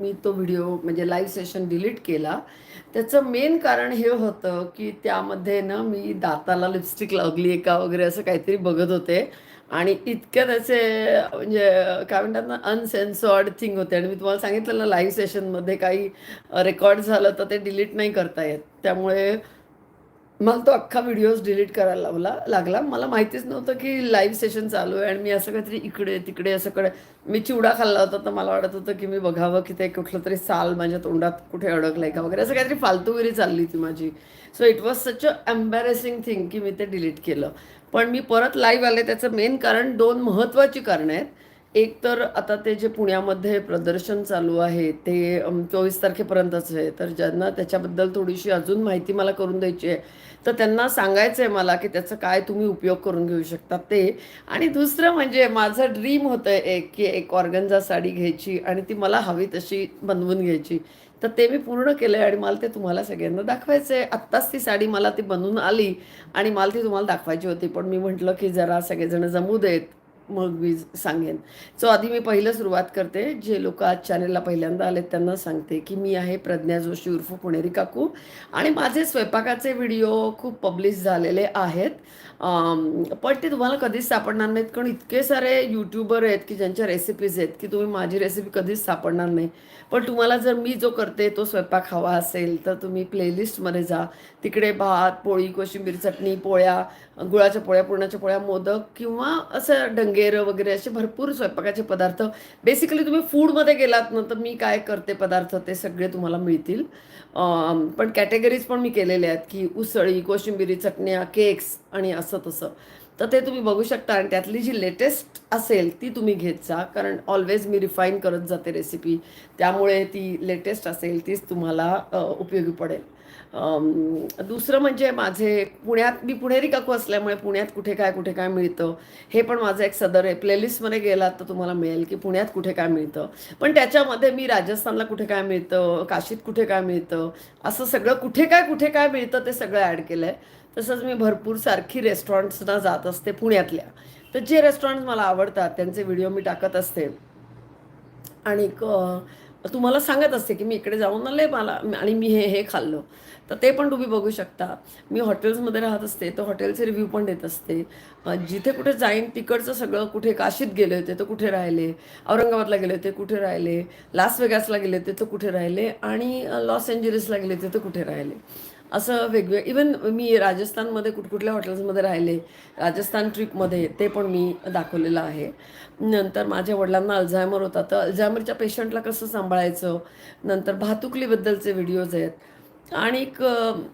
मी तो व्हिडिओ म्हणजे live session delete केला. त्याचं मेन कारण हे होतं की त्यामध्ये ना मी दाताला लिपस्टिक लागली आहे का वगैरे असं काहीतरी बघत होते. आणि इतक्या त्याचे म्हणजे काय म्हणतात ना अनसेन्सॉर्ड थिंग होते. आणि मी तुम्हाला सांगितलं ना लाईव्ह सेशनमध्ये काही रेकॉर्ड झालं तर ते डिलीट नाही करता येत. त्यामुळे मला तो अख्खा व्हिडिओज डिलीट करायला लावला लागला. मला माहितीच नव्हतं की लाईव्ह सेशन चालू आहे आणि मी असं काहीतरी इकडे तिकडे असं कडे मी चिवडा खाल्ला होता तर मला वाटत होतं की मी बघावं की ते कुठलं तरी साल माझ्या तोंडात कुठे अडकलंय का वगैरे. असं काहीतरी फालतूगिरी चालली ती माझी. So it was such a embarrassing thing की मी ते डिलीट केलं. पण मी परत लाईव्ह आले. त्याचं मेन कारण दोन महत्त्वाची कारणं आहेत. एक तर आता ते जे पुण्यामध्ये प्रदर्शन चालू आहे ते चोवीस तारखेपर्यंतच आहे. तर ज्यांना त्याच्याबद्दल थोडीशी अजून माहिती मला करून द्यायची आहे तर त्यांना सांगायचं आहे मला की त्याचं काय तुम्ही उपयोग करून घेऊ शकता ते. आणि दुसरं म्हणजे माझं ड्रीम होतं एक की एक ऑर्गन्झा साडी घ्यायची आणि ती मला हवी तशी बनवून घ्यायची. तर ते मी पूर्ण केलं आहे आणि मला ते तुम्हाला सगळ्यांना दाखवायचं आहे आत्ताच ती साडी मला ती बनवून आली आणि मला ती तुम्हाला दाखवायची होती. पण मी म्हटलं की जरा सगळेजण जमू देत. मग मी सांगेन. सो आधी मी पहिलं सुरुवात करते. जे लोक आज चॅनलला पहिल्यांदा आलेत त्यांना सांगते की मी आहे प्रज्ञा जोशी उर्फ पुणेरी काकू आणि माझे स्वयंपाकाचे व्हिडिओ खूप पब्लिश झालेले आहेत. पण ते तुम्हाला कधीच सापडणार नाहीत. कारण इतके सारे यूट्यूबर आहेत की ज्यांच्या रेसिपीज आहेत की तुम्ही माझी रेसिपी कधीच सापडणार नाही. पण तुम्हाला जर मी जो करते तो स्वयंपाक हवा असेल तर तुम्ही प्लेलिस्टमध्ये जा. तिकडे भात पोळी कोशिंबीर चटणी पोळ्या गुळाच्या पोळ्या पुरणाच्या पोळ्या मोदक किंवा असं डंगे वगैरे असे भरपूर स्वयंपाकाचे पदार्थ. बेसिकली तुम्ही फूडमध्ये गेलात ना तर मी काय करते पदार्थ ते सगळे तुम्हाला मिळतील. पण कॅटेगरीज पण मी केलेल्या आहेत की उसळी कोशिंबिरी चटण्या केक्स आणि असं तसं. तर ते तुम्ही बघू शकता आणि त्यातली जी लेटेस्ट असेल ती तुम्ही घेत जा. कारण ऑलवेज मी रिफाईन करत जाते रेसिपी त्यामुळे ती लेटेस्ट असेल तीच तुम्हाला उपयोगी पडेल. दुसरं म्हणजे माझे पुण्यात मी पुणेरी काकू असल्यामुळे पुण्यात कुठे काय कुठे काय मिळतं हे पण माझं एक सदर आहे. प्लेलिस्टमध्ये गेलात तर तुम्हाला मिळेल की पुण्यात कुठे काय मिळतं. पण त्याच्यामध्ये मी राजस्थानला कुठे काय मिळतं काशीत कुठे काय मिळतं असं सगळं कुठे काय कुठे काय मिळतं ते सगळं ॲड केलं आहे तसंच मी भरपूर सारखी रेस्टॉरंट्सना जात असते पुण्यातल्या. तर जे रेस्टॉरंट्स मला आवडतात त्यांचे व्हिडिओ मी टाकत असते. आणि तुम्हाला सांगत असते की मी इकडे जाऊन आले मला आणि मी हे हे खाल्लं. तर ते पण तुम्ही बघू शकता. मी हॉटेल्समध्ये राहत असते तर हॉटेलचे रिव्ह्यू पण देत असते. जिथे कुठे जाईन तिकडचं सगळं कुठे काशीत गेले होते तर कुठे राहिले? औरंगाबादला गेले होते कुठे राहिले? लास वेगासला गेले होते तर कुठे राहिले? आणि लॉस एंजलिसला गेले होते तर कुठे राहिले? असं वेगवेग इवन मी राजस्थानमध्ये कुठकुठल्या हॉटेल्समध्ये राहिले राजस्थान ट्रिपमध्ये ते पण मी दाखवलेलं आहे. नंतर माझ्या वडिलांना अल्झायमर होता. तर अल्झायमरच्या पेशंटला कसं सांभाळायचं? नंतर भातुकलीबद्दलचे व्हिडिओज आहेत. आणि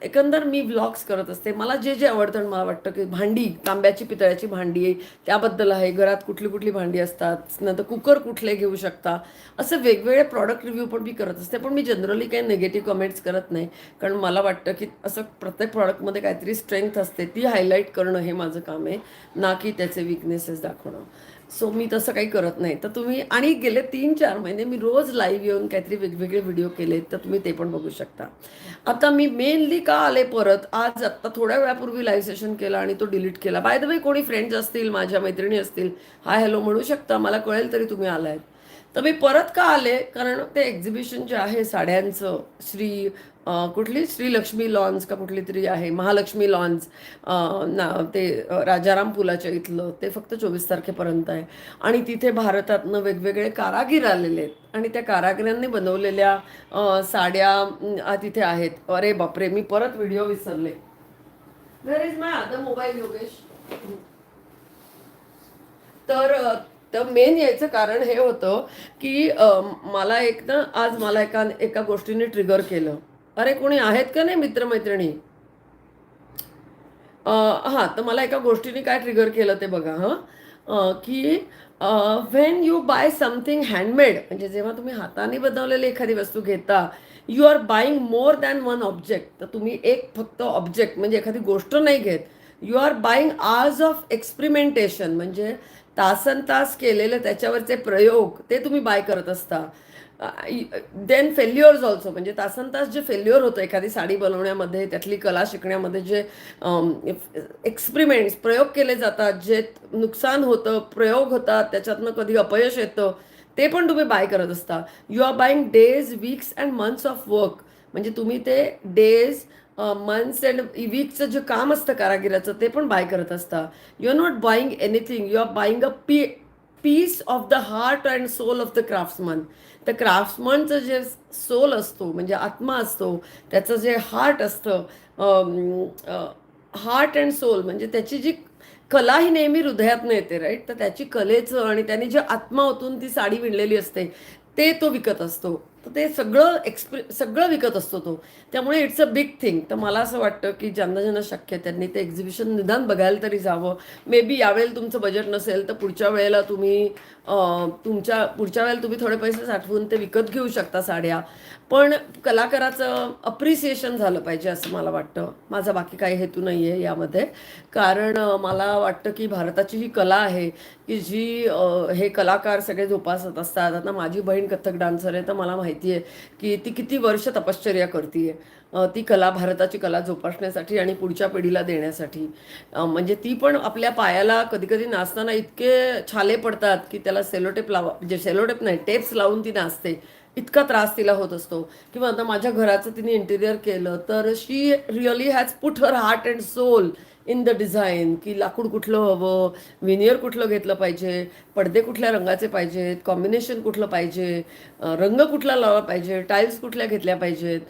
एकंदर मी व्लॉग्स करत असते. मला जे जे आवडतं आणि मला वाटतं की भांडी तांब्याची पितळ्याची भांडी आहे त्याबद्दल आहे. घरात कुठली कुठली भांडी असतात नंतर कुकर कुठले घेऊ शकता. असं वेगवेगळे प्रॉडक्ट रिव्ह्यू पण मी करत असते. पण मी जनरली काही निगेटिव्ह कमेंट्स करत नाही. कारण मला वाटतं की असं प्रत्येक प्रॉडक्टमध्ये काहीतरी स्ट्रेंथ असते. ती हायलाईट करणं हे माझं काम आहे. ना की त्याचे विकनेसेस दाखवणं. सो मी तसं काही करत नाही. तर तुम्ही आणि गेले तीन चार महिने मी रोज लाईव्ह येऊन काहीतरी वेगवेगळे व्हिडिओ केले तर तुम्ही ते पण बघू शकता. आता मी मेनली का आले परत? आज आत्ता थोड्या वेळापूर्वी लाईव्ह सेशन केला आणि तो डिलीट केला. बाय द वे कोणी फ्रेंड्स असतील माझ्या मैत्रिणी असतील हाय हॅलो म्हणू शकता. मला कळेल तरी तुम्ही आलायत. तर मी परत का आले? कारण ते एक्झिबिशन जे आहे साड्यांचं श्री कुठली श्रीलक्ष्मी लॉन्स का कुठली तरी आहे महालक्ष्मी लॉन्स ना ते राजाराम पुलाच्या इथलं ते फक्त चोवीस तारखेपर्यंत आहे. आणि तिथे भारतातनं वेगवेगळे कारागीर आलेले आहेत. आणि त्या कारागिरांनी बनवलेल्या साड्या तिथे आहेत. अरे बापरे मी परत व्हिडिओ विसरले. Where is my other mobile Yogesh? तर तर मेन यायचं कारण हे होतं की मला एक ना आज मला एका एका गोष्टीने ट्रिगर केलं. अरे कोणी आहेत का नाही मित्रमैत्रिणी? हां तर मला एका गोष्टीने काय ट्रिगर केलं ते बघा हां. की when you buy something handmade म्हणजे जेव्हा तुम्ही हाताने बनवलेली एखादी वस्तू घेता you are buying more than one object तर तुम्ही एक फक्त ऑब्जेक्ट म्हणजे एखादी गोष्ट नाही घेत. You are buying hours of experimentation म्हणजे तासन तास केलेले त्याच्यावरचे प्रयोग ते तुम्ही बाय करत असता. देन फेल्युअर्स ऑल्सो म्हणजे तासन तास जे फेल्युअर होतं एखादी साडी बनवण्यामध्ये त्यातली कला शिकण्यामध्ये जे एक्सपेरिमेंट्स प्रयोग केले जातात जे नुकसान होतं प्रयोग होतात त्याच्यातनं कधी अपयश येतं ते पण तुम्ही बाय करत असता. You are buying days weeks and months of work म्हणजे तुम्ही ते डेज मंथ्स अँड वीकचं जे काम असतं कारागिराचं ते पण बाय करत असता. You are not buying anything you are buying a p piece of the heart and soul of the craftsman तर क्राफ्ट्समनचं जे सोल असतो म्हणजे आत्मा असतो त्याचं जे हार्ट असतं हार्ट अँड सोल म्हणजे त्याची जी कला ही नेहमी हृदयातनं येते राईट तर त्याची कलेचं आणि त्याने जे आत्मा ओतून ती साडी विणलेली असते ते तो विकत असतो. तर ते सगळं एक्सप्रे सगळं विकत असतो तो. त्यामुळे इट्स अ बिग थिंग तर मला असं वाटतं की ज्यांना ज्यांना शक्य आहे त्यांनी ते एक्झिबिशन निदान बघायला तरी जावं. मे बी यावेळेला तुमचं बजेट नसेल तर पुढच्या वेळेला तुम्ही तुमच्या पुढच्या वेळेला तुम्ही थोडे पैसे साठवून ते विकत घेऊ शकता साड्या. पण कलाकाराचं अप्रिसिएशन झालं पाहिजे असं मला वाटतं. माझा बाकी काही हेतू नाही आहे यामध्ये. कारण मला वाटतं की भारताची ही कला आहे की जी हे कलाकार सगळे जोपासत असतात. आता माझी बहीण कथ्थक डान्सर आहे तर मला माहिती आहे की ती किती वर्ष तपश्चर्या करते ती कला भारताची कला जोपासण्यासाठी आणि पुढच्या पिढीला देण्यासाठी. म्हणजे ती पण आपल्या पायाला कधी कधी नाचताना इतके छाले पडतात की त्याला सेलोटेप लावा म्हणजे सेलोटेप नाही टेप्स लावून ती नाचते. इतका त्रास तिला होत असतो. किंवा आता माझ्या घराचं तिने इंटिरियर केलं तर she really has put her heart and soul in the design की लाकूड कुठलं हवं विनियर कुठलं घेतलं पाहिजे पडदे कुठल्या रंगाचे पाहिजेत कॉम्बिनेशन कुठलं पाहिजे रंग कुठला लावला पाहिजे टाईल्स कुठल्या घेतल्या पाहिजेत.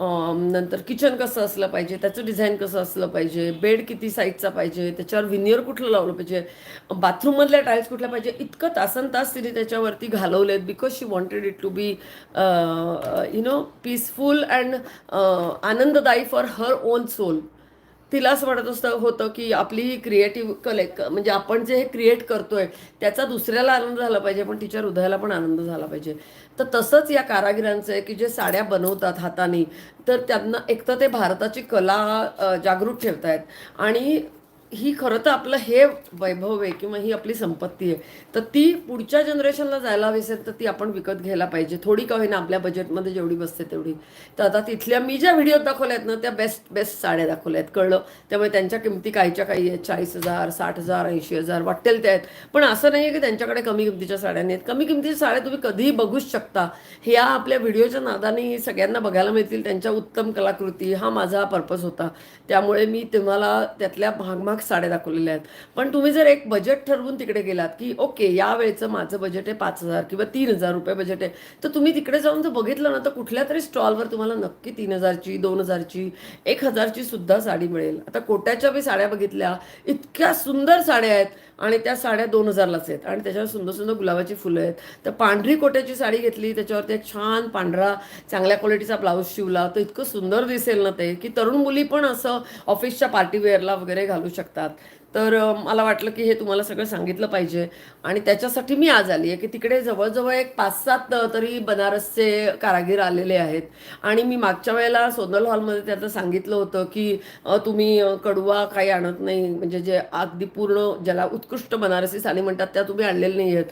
नंतर किचन कसं असलं पाहिजे त्याचं डिझाईन कसं असलं पाहिजे बेड किती साईजचा पाहिजे त्याच्यावर विनियर कुठलं लावलं पाहिजे बाथरूममधल्या टाईल्स कुठल्या पाहिजे इतकं तासन तास तिने त्याच्यावरती घालवलेत because she wanted it to be you know peaceful and आनंददायी फॉर हर ओन सोल तिला असं वाटत असतं होतं की आपली ही क्रिएटिव्ह कलेक्ट म्हणजे आपण जे हे क्रिएट करतोय त्याचा दुसऱ्याला आनंद झाला पाहिजे पण तिच्या हृदयाला पण आनंद झाला पाहिजे. तर तसंच या कारागिरांचं आहे की जे साड्या बनवतात हाताने तर त्यांना एक तर ते भारताची कला जागरूक ठेवत ठेवतायत. आणि ही खरं तर आपलं हे वैभव आहे किंवा ही आपली संपत्ती आहे. तर ती पुढच्या जनरेशनला जायला हवी असेल तर ती आपण विकत घ्यायला पाहिजे. थोडी का होईना आपल्या बजेटमध्ये जेवढी बसते तेवढी. तर आता तिथल्या मी ज्या व्हिडिओ दाखवल्या आहेत ना त्या बेस्ट बेस्ट साड्या दाखवल्या आहेत कळलं? त्यामुळे त्यांच्या किमती काहीच्या काही आहेत. चाळीस हजार साठ हजार ऐंशी हजार वाटेल त्या आहेत. पण असं नाही आहे की त्यांच्याकडे कमी किमतीच्या साड्या नाहीत कमी किमतीच्या साड्या तुम्ही कधीही बघूच शकता. ह्या आपल्या व्हिडिओच्या नादाने सगळ्यांना बघायला मिळतील. त्यांच्या उत्तम कलाकृती हा माझा पर्पज होता. त्यामुळे मी तुम्हाला त्यातल्या भागमाग साड्या दाखवलेल्या आहेत. पण तुम्ही जर एक बजेट ठरवून तिकडे गेलात की ओके या वेळेचं माझं बजेट आहे पाच हजार किंवा तीन हजार रुपये बजेट आहे तर तुम्ही तिकडे जाऊन जर बघितलं ना तर कुठल्या तरी स्टॉलवर तुम्हाला नक्की तीन हजारची दोन हजारची एक हजारची सुद्धा साडी मिळेल. आता कोट्याच्या बी साड्या बघितल्या इतक्या सुंदर साड्या आहेत. आणि त्या साड्या दोन हजारलाच आहेत. आणि त्याच्यावर सुंदर सुंदर गुलाबाची फुलं आहेत. तर पांढरी कोट्याची साडी घेतली त्याच्यावरती एक छान पांढरा चांगल्या क्वालिटीचा ब्लाऊज शिवला. तर इतकं सुंदर दिसेल ना ते की तरुण मुली पण असं ऑफिसच्या पार्टीवेअरला वगैरे घालू शकतात. तर मला वाटलं की हे तुम्हाला सगळं सांगितलं पाहिजे. आणि त्याच्यासाठी मी आज आली आहे की तिकडे जवळजवळ एक पाच सात तरी बनारसचे कारागीर आलेले आहेत. आणि मी मागच्या वेळेला सोनल हॉलमध्ये त्याचं सांगितलं होतं की तुम्ही कडवा काही आणत नाही. म्हणजे जे अगदी पूर्ण ज्याला उत्कृष्ट बनारसी साडी म्हणतात त्या तुम्ही आणलेल्या नाही आहेत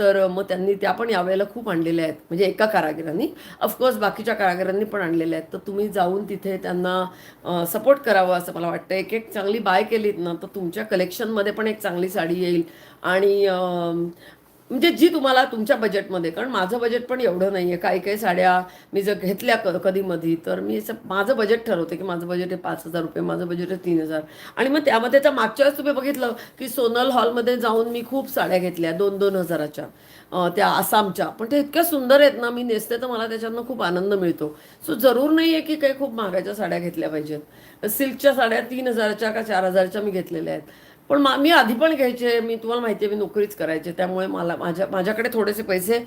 तर मग त्यांनी त्या पण यावेळेला खूप आणलेल्या आहेत. म्हणजे एका कारागिरांनी. ऑफकोर्स बाकीच्या कारागिरांनी पण आणलेल्या आहेत. तर तुम्ही जाऊन तिथे त्यांना सपोर्ट करावं असं मला वाटतं. एक एक चांगली बाय केलीत ना तर तुमच्या कलेक्शनमध्ये पण एक चांगली साडी येईल. आणि म्हणजे जी तुम्हाला तुमच्या बजेटमध्ये कारण माझं बजेट पण एवढं नाही आहे काही काही साड्या मी जर घेतल्या क कधी मधी तर मी असं माझं बजेट ठरवते की माझं बजेट आहे पाच हजार रुपये माझं बजेट आहे तीन हजार. आणि मग त्यामध्ये तर मागच्या वेळेस तुम्ही बघितलं की सोनल हॉलमध्ये जाऊन मी खूप साड्या घेतल्या दोन दोन हजाराच्या त्या आसामच्या. पण ते इतक्या सुंदर आहेत ना मी नेसते तर मला त्याच्यातनं खूप आनंद मिळतो. सो जरूर नाही आहे की काही खूप महागाच्या साड्या घेतल्या पाहिजेत. सिल्कच्या साड्या तीन हजारच्या का चार हजारच्या मी घेतलेल्या आहेत. पण मा मी आधी पण घ्यायचे मी तुम्हाला माहिती आहे मी नोकरीच करायचे त्यामुळे मला माझ्या माझ्याकडे थोडेसे पैसे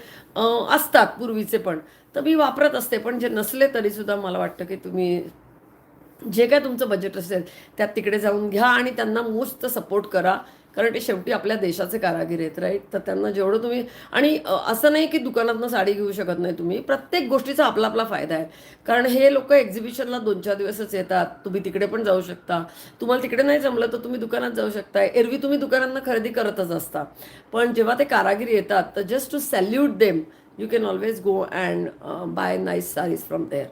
असतात पूर्वीचे पण. तर मी वापरत असते पण जे नसले तरीसुद्धा मला वाटतं की तुम्ही जे काय तुमचं बजेट असेल त्यात तिकडे जाऊन घ्या आणि त्यांना मोस्ट सपोर्ट करा. कारण ते शेवटी आपल्या देशाचे कारागीर आहेत राईट तर त्यांना जेवढं तुम्ही आणि असं नाही की दुकानातनं साडी घेऊ शकत नाही तुम्ही. प्रत्येक गोष्टीचा आपला आपला फायदा आहे. कारण हे लोक एक्झिबिशनला दोन चार दिवसच येतात. तुम्ही तिकडे पण जाऊ शकता. तुम्हाला तिकडे नाही जमलं तर तुम्ही दुकानात जाऊ शकता. एरवी तुम्ही दुकानांना खरेदी करतच असता. पण जेव्हा ते कारागीर येतात तर just to salute them you can always go and buy nice saris from there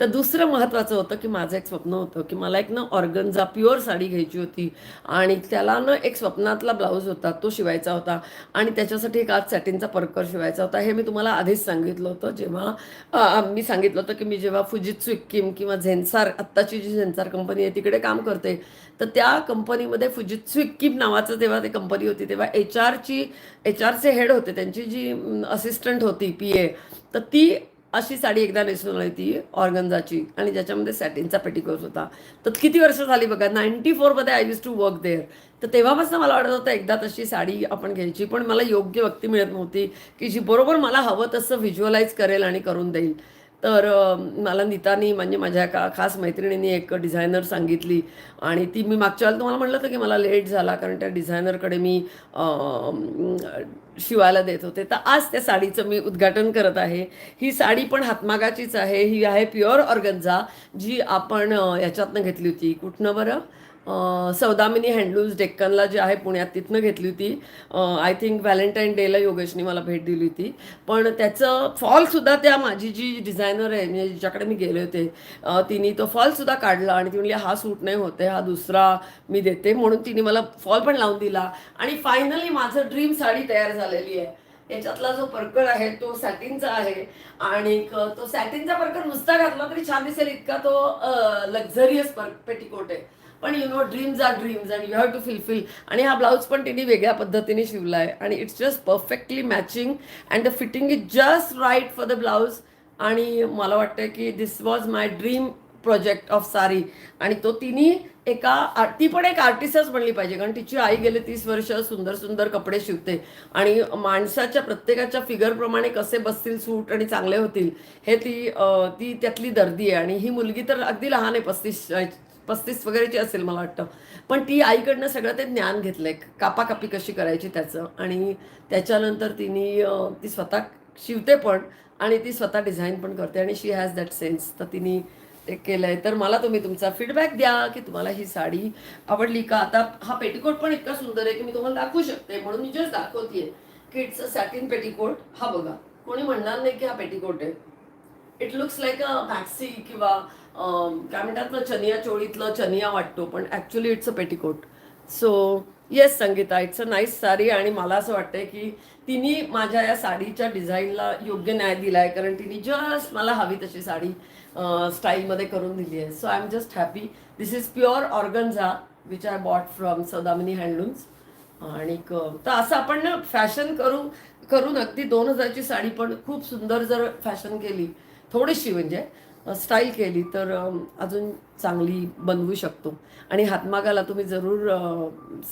तर दुसरं महत्त्वाचं होतं की माझं एक स्वप्न होतं की मला एक ना ऑर्गनचा प्युअर साडी घ्यायची होती. आणि त्याला ना एक स्वप्नातला ब्लाऊज होता तो शिवायचा होता. आणि त्याच्यासाठी एक आज सॅटिनचा परकर शिवायचा होता. हे मी तुम्हाला आधीच सांगितलं होतं. जेव्हा मी सांगितलं होतं की मी जेव्हा फुजित्सू इक्किम किंवा झेन्सार आत्ताची जी झेन्सार कंपनी आहे तिकडे काम करते. तर त्या कंपनीमध्ये फुजित्सू इक्किम नावाचं तेव्हा ते कंपनी होती तेव्हा एच आरची एच आरचे हेड होते त्यांची जी असिस्टंट होती पी ए तर ती अशी साडी एकदा नेसून आली ती ऑर्गन्झाची आणि ज्याच्यामध्ये सॅटिनचा पेटिकोट होता. तर किती वर्ष झाली बघा नाईन्टी फोरमध्ये I use to work there तर तेव्हापासून मला वाटत होतं एकदा तशी साडी आपण घ्यायची पण मला योग्य व्यक्ती मिळत नव्हती की जी बरोबर मला हवं तसं व्हिज्युअलाइज करेल आणि करून देईल. तर मला नीतानी म्हणजे माझ्या का खास मैत्रिणींनी एक डिझायनर सांगितली आणि ती मी मागच्या वेळेला तुम्हाला म्हटलं होतं की मला लेट झाला कारण त्या डिझायनरकडे मी शिवायला देत होते. तर आज त्या साडीचं मी उद्घाटन करत आहे. ही साडी पण हातमागाचीच आहे. ही आहे प्युअर ऑर्गन्झा जी आपण याच्यातनं घेतली होती. कुठनं बरं? सौदामिनी हँडलूम्स डेक्कनला जे आहे पुण्यात तिथनं घेतली होती. आय थिंक व्हॅलेंटाईन डेला योगेशनी मला भेट दिली होती. पण त्याचं फॉलसुद्धा त्या माझी जी डिझायनर आहे म्हणजे जिच्याकडे मी गेले होते तिने तो फॉलसुद्धा काढला आणि ती म्हणली हा सूट नाही होते हा दुसरा मी देते. म्हणून तिने मला फॉल पण लावून दिला. आणि फायनली माझं ड्रीम साडी तयार झालेली आहे. याच्यातला जो परकर आहे तो सॅटिनचा आहे. आणि तो सॅटिनचा परकर नुसता घातला तरी छान दिसेल इतका तो लक्झरियस पेटिकोट आहे. पण you know dreams are dreams and you have to fulfil आणि हा ब्लाऊज पण तिने वेगळ्या पद्धतीने शिवला आहे. आणि it's just perfectly matching and the fitting is just right for the blouse आणि मला वाटतं की this was my dream project of sari. आणि तो तिने एका ती पण एक आर्टिस्टच बनली पाहिजे कारण तिची आई गेले तीस वर्ष सुंदर सुंदर कपडे शिवते. आणि माणसाच्या प्रत्येकाच्या फिगरप्रमाणे कसे बसतील सूट आणि चांगले होतील हे ती ती त्यातली दर्दी आहे. आणि ही मुलगी तर अगदी लहान आहे पस्तीस पस्तीस वगैरेची असेल मला वाटतं. पण ती आईकडनं सगळं ते ज्ञान घेतलंय. कापाकापी कशी करायची त्याचं. आणि त्याच्यानंतर तिने ती स्वतः शिवते पण आणि ती स्वतः डिझाईन पण करते आणि शी हॅज दॅट सेन्स तर तिने ते केलं आहे तर मला तुम्ही तुमचा फीडबॅक द्या की तुम्हाला ही साडी आवडली का? आता हा पेटीकोट पण इतका सुंदर आहे की मी तुम्हाला दाखवू शकते. म्हणून मी जस्ट दाखवते की इट्स अ सॅटिन पेटीकोट. हा बघा. कोणी म्हणणार नाही की हा पेटीकोट आहे. It looks like a maxi किंवा काय म्हणतात ना चनिया चोळीतलं चनिया वाटतो पण actually it's a petticoat so yes Sangeeta it's a nice sari आणि मला असं वाटतंय की तिने माझ्या या साडीच्या डिझाईनला योग्य न्याय दिला आहे कारण तिने जस्ट मला हवी तशी साडी स्टाईलमध्ये करून दिली आहे. So I am just happy this is pure organza which I bought from Sadamini handlooms आणि तर असं आपण ना फॅशन करू करून अगदी दोन हजारची साडी पण खूप सुंदर जर फॅशन केली थोडीशी म्हणजे स्टाईल केली तर अजून चांगली बनवू शकतो. आणि हातमागाला तुम्ही जरूर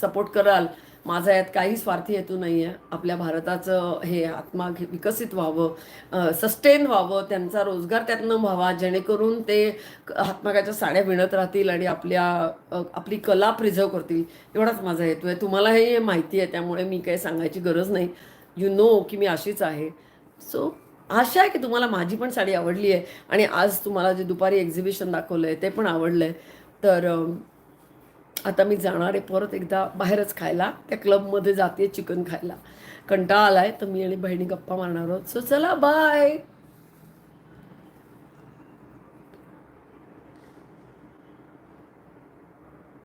सपोर्ट कराल. माझा यात काही स्वार्थी हेतू नाही आहे आपल्या भारताचं हे हातमाग हे विकसित व्हावं सस्टेन व्हावं त्यांचा रोजगार त्यातनं व्हावा जेणेकरून ते क- हातमागाच्या साड्या विणत राहतील आणि आपल्या आपली कला प्रिझर्व करतील. एवढाच माझा हेतू आहे. तुम्हाला हे माहिती आहे त्यामुळे मी काही सांगायची गरज नाही. यू नो की मी अशीच आहे. सो आशा आहे की तुम्हाला माझी पण साडी आवडली आहे. आणि आज तुम्हाला जे दुपारी एक्झिबिशन दाखवलं आहे ते पण आवडलं आहे तर आता मी जाणार आहे परत एकदा बाहेरच खायला. त्या क्लबमध्ये जाते चिकन खायला. कंटाळा आला आहे तर मी आणि बहिणी गप्पा मारणार आहोत. सो चला बाय